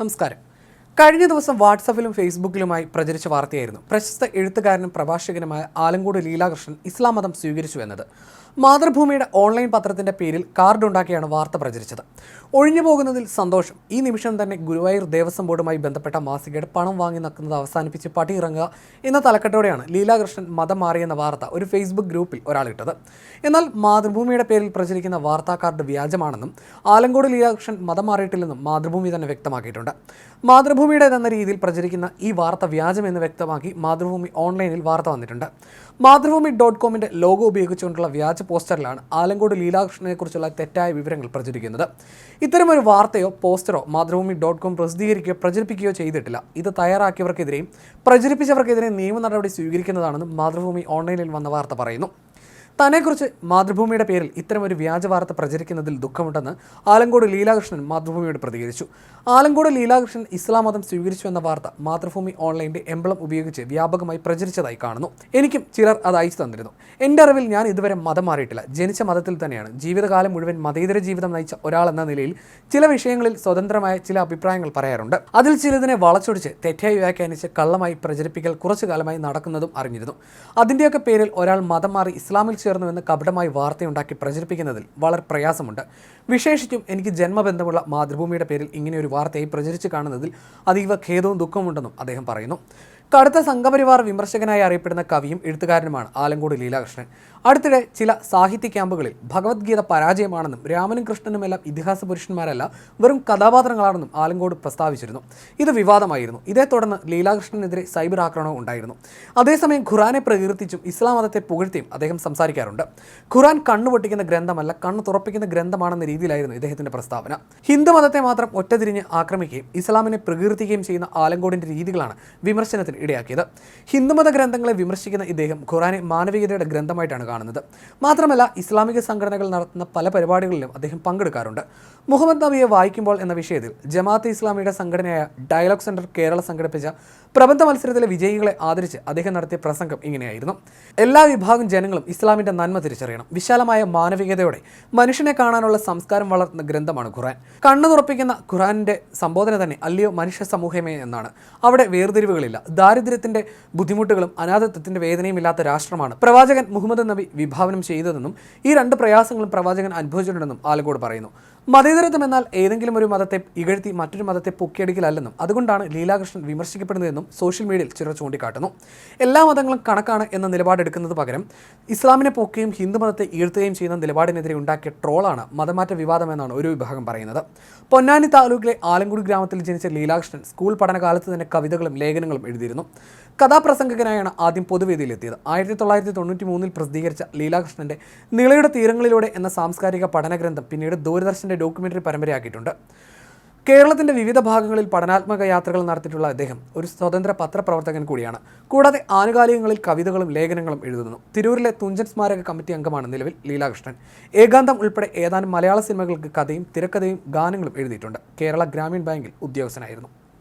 നമസ്കാരം. കഴിഞ്ഞ ദിവസം വാട്സപ്പിലും ഫേസ്ബുക്കിലുമായി പ്രചരിച്ച വാർത്തയായിരുന്നു. പ്രശസ്ത എഴുത്തുകാരനും പ്രഭാഷകനുമായ ആലങ്കോട് ലീലാകൃഷ്ണൻ ഇസ്ലാം മതം സ്വീകരിച്ചു എന്നത്. മാതൃഭൂമിയുടെ ഓൺലൈൻ പത്രത്തിന്റെ പേരിൽ കാർഡ് ഉണ്ടാക്കിയാണ് വാർത്ത പ്രചരിച്ചത്. ഒഴിഞ്ഞു പോകുന്നതിൽ സന്തോഷം. ഈ നിമിഷം തന്നെ ഗുരുവായൂർ ദേവസ്വം ബോർഡുമായി ബന്ധപ്പെട്ട മാസികയുടെ പണം വാങ്ങി നിൽക്കുന്നത് അവസാനിപ്പിച്ച് പടിയിറങ്ങുക എന്ന തലക്കെട്ടോടെയാണ് ലീലാകൃഷ്ണൻ മതം മാറിയെന്ന വാർത്ത ഒരു ഫേസ്ബുക്ക് ഗ്രൂപ്പിൽ ഒരാളിട്ടത്. എന്നാൽ മാതൃഭൂമിയുടെ പേരിൽ പ്രചരിക്കുന്ന വാർത്താ കാർഡ് വ്യാജമാണെന്നും ആലങ്കോട് ലീലാകൃഷ്ണൻ മതം മാറിയിട്ടില്ലെന്നും മാതൃഭൂമി തന്നെ വ്യക്തമാക്കിയിട്ടുണ്ട്. മാതൃഭൂമിയുടേതെന്ന രീതിയിൽ പ്രചരിക്കുന്ന ഈ വാർത്ത വ്യാജമെന്ന് വ്യക്തമാക്കി മാതൃഭൂമി ഓൺലൈനിൽ വാർത്ത വന്നിട്ടുണ്ട്. മാതൃഭൂമി ഡോട്ട് കോമിന്റെ ലോഗോ ഉപയോഗിച്ചുകൊണ്ടുള്ള വ്യാജ പോസ്റ്ററിലാണ് ആലങ്കോട് ലീലാകൃഷ്ണനെക്കുറിച്ചുള്ള തെറ്റായ വിവരങ്ങൾ പ്രചരിക്കുന്നത്. ഇത്തരമൊരു വാർത്തയോ പോസ്റ്ററോ മാതൃഭൂമി ഡോട്ട് കോം പ്രസിദ്ധീകരിക്കുകയോ പ്രചരിപ്പിക്കുകയോ ചെയ്തിട്ടില്ല. ഇത് തയ്യാറാക്കിയവർക്കെതിരെയും പ്രചരിപ്പിച്ചവർക്കെതിരെയും നിയമ നടപടി സ്വീകരിക്കുന്നതാണെന്നും മാതൃഭൂമി ഓൺലൈനിൽ വന്ന വാർത്ത പറയുന്നു. തന്നെക്കുറിച്ച് മാതൃഭൂമിയുടെ പേരിൽ ഇത്തരമൊരു വ്യാജ വാർത്ത പ്രചരിക്കുന്നതിൽ ദുഃഖമുണ്ടെന്ന് ആലങ്കോട് ലീലാകൃഷ്ണൻ മാതൃഭൂമിയോട് പ്രതികരിച്ചു. ആലങ്കോട് ലീലാകൃഷ്ണൻ ഇസ്ലാം മതം സ്വീകരിച്ചു എന്ന വാർത്ത മാതൃഭൂമി ഓൺലൈന്റെ എംബ്ലം ഉപയോഗിച്ച് വ്യാപകമായി പ്രചരിച്ചതായി കാണുന്നു. എനിക്കും ചിലർ അത് അയച്ചു തന്നിരുന്നു. എന്റെ അറിവിൽ ഞാൻ ഇതുവരെ മതം മാറിയിട്ടില്ല. ജനിച്ച മതത്തിൽ തന്നെയാണ്. ജീവിതകാലം മുഴുവൻ മതേതര ജീവിതം നയിച്ച ഒരാൾ എന്ന നിലയിൽ ചില വിഷയങ്ങളിൽ സ്വതന്ത്രമായ ചില അഭിപ്രായങ്ങൾ പറയാറുണ്ട്. അതിൽ ചിലതിനെ വളച്ചൊടിച്ച് തെറ്റായി വ്യാഖ്യാനിച്ച് കള്ളമായി പ്രചരിപ്പിക്കൽ കുറച്ചു കാലമായി നടക്കുന്നതും അറിഞ്ഞിരുന്നു. അതിന്റെയൊക്കെ പേരിൽ ഒരാൾ മതം മാറി ഇസ്ലാമിൽ ചേർന്നുവെന്ന് കപടമായി വാർത്തയുണ്ടാക്കി പ്രചരിപ്പിക്കുന്നതിൽ വളരെ പ്രയാസമുണ്ട്. വിശേഷിച്ചും എനിക്ക് ജന്മബന്ധമുള്ള മാതൃഭൂമിയുടെ പേരിൽ ഇങ്ങനെയൊരു വാർത്തയായി പ്രചരിച്ച് കാണുന്നതിൽ അതീവ ഖേദവും ദുഃഖമുണ്ടെന്നും അദ്ദേഹം പറയുന്നു. കടുത്ത സംഘപരിവാർ വിമർശകനായി അറിയപ്പെടുന്ന കവിയും എഴുത്തുകാരനുമാണ് ആലങ്കോട് ലീലാകൃഷ്ണൻ. അടുത്തിടെ ചില സാഹിത്യ ക്യാമ്പുകളിൽ ഭഗവത്ഗീത പരാജയമാണെന്നും രാമനും കൃഷ്ണനുമെല്ലാം ഇതിഹാസ പുരുഷന്മാരല്ല വെറും കഥാപാത്രങ്ങളാണെന്നും ആലങ്കോട് പ്രസ്താവിച്ചിരുന്നു. ഇത് വിവാദമായിരുന്നു. ഇതേ തുടർന്ന് ലീലാകൃഷ്ണനെതിരെ സൈബർ ആക്രമണവും ഉണ്ടായിരുന്നു. അതേസമയം ഖുറാനെ പ്രകീർത്തിച്ചും ഇസ്ലാം മതത്തെ പുകഴ്ത്തിയും അദ്ദേഹം സംസാരിക്കാറുണ്ട്. ഖുറാൻ കണ്ണു പൊട്ടിക്കുന്ന ഗ്രന്ഥമല്ല കണ്ണു തുറപ്പിക്കുന്ന ഗ്രന്ഥമാണെന്ന രീതിയിലായിരുന്നു ഇദ്ദേഹത്തിന്റെ പ്രസ്താവന. ഹിന്ദു മതത്തെ മാത്രം ഒറ്റതിരിഞ്ഞ് ആക്രമിക്കുകയും ഇസ്ലാമിനെ പ്രകീർത്തിക്കുകയും ചെയ്യുന്ന ആലങ്കോടിന്റെ രീതികളാണ് വിമർശനത്തിന് ഇടയാക്കിയത്. ഹിന്ദുമത ഗ്രന്ഥങ്ങളെ വിമർശിക്കുന്ന ഇദ്ദേഹം ഖുറാനെ മാനവികതയുടെ ഗ്രന്ഥമായിട്ടാണ് കാണുന്നത്. മാത്രമല്ല ഇസ്ലാമിക സംഘടനകൾ നടത്തുന്ന പല പരിപാടികളിലും അദ്ദേഹം പങ്കെടുക്കാറുണ്ട്. മുഹമ്മദ് നബിയെ വായിക്കുമ്പോൾ എന്ന വിഷയത്തിൽ ജമാഅത്ത് ഇസ്ലാമിയുടെ സംഘടനയായ ഡയലോഗ് സെന്റർ കേരള സംഘടിപ്പിച്ച പ്രബന്ധ മത്സരത്തിലെ വിജയികളെ ആദരിച്ച് അദ്ദേഹം നടത്തിയ പ്രസംഗം ഇങ്ങനെയായിരുന്നു. എല്ലാ വിഭാഗം ജനങ്ങളും ഇസ്ലാമിന്റെ നന്മ തിരിച്ചറിയണം. വിശാലമായ മാനവികതയോടെ മനുഷ്യനെ കാണാനുള്ള സംസ്കാരം വളർത്തുന്ന ഗ്രന്ഥമാണ് ഖുറാൻ കണ്ണു തുറപ്പിക്കുന്ന ഖുറാനിന്റെ സംബോധന തന്നെ അല്ലയോ മനുഷ്യ സമൂഹമേ എന്നാണ്. അവിടെ വേർതിരിവുകളില്ല. ദാരിദ്ര്യത്തിന്റെ ബുദ്ധിമുട്ടുകളും അനാഥത്വത്തിന്റെ വേദനയും ഇല്ലാത്ത രാഷ്ട്രമാണ്. പ്രവാചകൻ മുഹമ്മദ് വിഭാവനം ചെയ്തതെന്നും ഈ രണ്ട് പ്രയാസങ്ങളും പ്രവാചകൻ അനുഭവിച്ചിട്ടുണ്ടെന്നും ആലക്കോട് പറയുന്നു. മതേതരത്വം എന്നാൽ ഏതെങ്കിലും ഒരു മതത്തെ ഇകഴ്ത്തി മറ്റൊരു മതത്തെ പൊക്കിയടിക്കലല്ലെന്നും അതുകൊണ്ടാണ് ലീലാകൃഷ്ണൻ വിമർശിക്കപ്പെടുന്നതെന്നും സോഷ്യൽ മീഡിയയിൽ ചിലർ ചൂണ്ടിക്കാട്ടുന്നു. എല്ലാ മതങ്ങളും കണക്കാണ് എന്ന നിലപാടെടുക്കുന്നത് പകരം ഇസ്ലാമിനെ പൊക്കുകയും ഹിന്ദു മതത്തെ ഈഴ്ത്തുകയും ചെയ്യുന്ന നിലപാടിനെതിരെ ഉണ്ടാക്കിയ ട്രോളാണ് മതമാറ്റ വിവാദമെന്നാണ് ഒരു വിഭാഗം പറയുന്നത്. പൊന്നാനി താലൂക്കിലെ ആലങ്കുടി ഗ്രാമത്തിൽ ജനിച്ച ലീലാകൃഷ്ണൻ സ്കൂൾ പഠനകാലത്ത് തന്നെ കവിതകളും ലേഖനങ്ങളും എഴുതിയിരുന്നു. കഥാപ്രസംഗകനായാണ് ആദ്യം പൊതുവേദിയിലെത്തിയത്. ആയിരത്തി തൊള്ളായിരത്തി തൊണ്ണൂറ്റി മൂന്നിൽ പ്രസിദ്ധീകരിച്ച ലീലാകൃഷ്ണന്റെ നിളയുടെ തീരങ്ങളിലൂടെ എന്ന സാംസ്കാരിക പഠനഗ്രന്ഥം പിന്നീട് ദൂരദർശന്റെ ഡോക്യുമെന്ററി പരമ്പരയാക്കിയിട്ടുണ്ട്. കേരളത്തിന്റെ വിവിധ ഭാഗങ്ങളിൽ പഠനാത്മക യാത്രകൾ നടത്തിയിട്ടുള്ള അദ്ദേഹം ഒരു സ്വതന്ത്ര പത്രപ്രവർത്തകൻ കൂടിയാണ്. കൂടാതെ ആനുകാലികങ്ങളിൽ കവിതകളും ലേഖനങ്ങളും എഴുതുന്നു. തിരൂരിലെ തുഞ്ചൻ സ്മാരക കമ്മിറ്റി അംഗമാണ് നിലവിൽ ലീലാകൃഷ്ണൻ. ഏകാന്തം ഉൾപ്പെടെ ഏതാനും മലയാള സിനിമകൾക്ക് കഥയും തിരക്കഥയും ഗാനങ്ങളും എഴുതിയിട്ടുണ്ട്. കേരള ഗ്രാമീൺ ബാങ്കിൽ ഉദ്യോഗസ്ഥനായിരുന്നു.